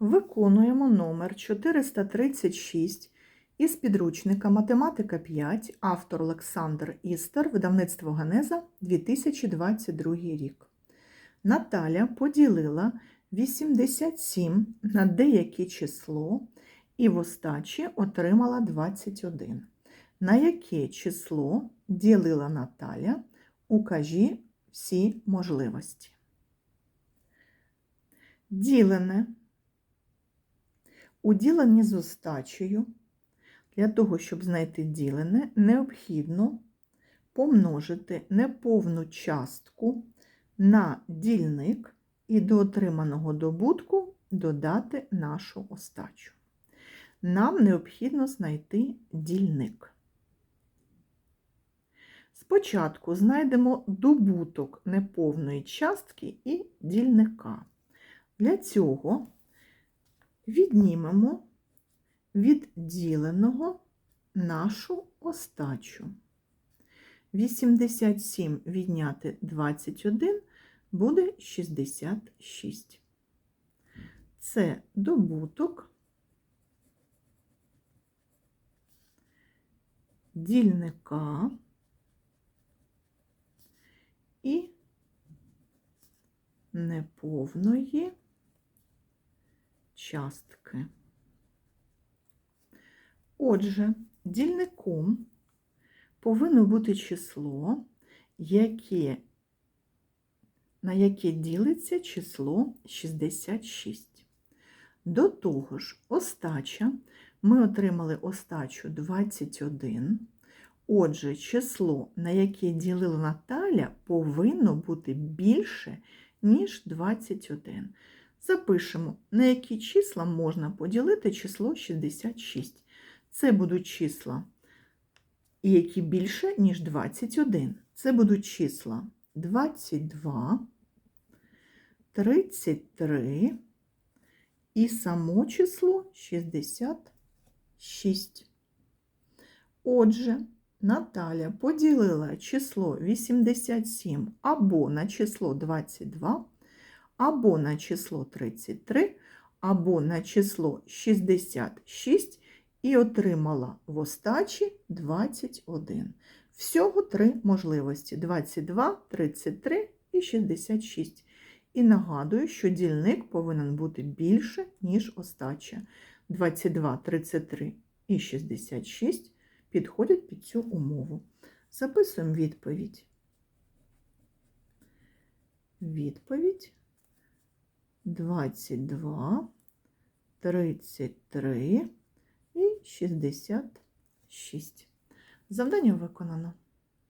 Виконуємо номер 436 із підручника Математика 5, автор Олександр Істер, видавництво Генеза, 2022 рік. Наталя поділила 87 на деяке число і в остачі отримала 21. На яке число ділила Наталя? Укажі всі можливості. Ділене. У діленні з остачею для того, щоб знайти ділене, необхідно помножити неповну частку на дільник і до отриманого добутку додати нашу остачу. Нам необхідно знайти дільник. Спочатку знайдемо добуток неповної частки і дільника. Для цього віднімемо від діленого нашу остачу. 87 відняти 21 буде 66. Це добуток дільника і неповної частки. Отже, дільником повинно бути число, яке, на яке ділиться число 66. До того ж, остача ми отримали остачу 21. Отже, число, на яке ділила Наталя, повинно бути більше, ніж 21. Запишемо, на які числа можна поділити число 66. Це будуть числа, які більше, ніж 21. Це будуть числа 22, 33 і само число 66. Отже, Наталя поділила число 87 або на число 22, або на число 33, або на число 66 і отримала в остачі 21. Всього три можливості: 22, 33 і 66. І нагадую, що дільник повинен бути більше, ніж остача. 22, 33 і 66 підходять під цю умову. Записуємо відповідь. Відповідь 22, 33 і 66. Завдання виконано.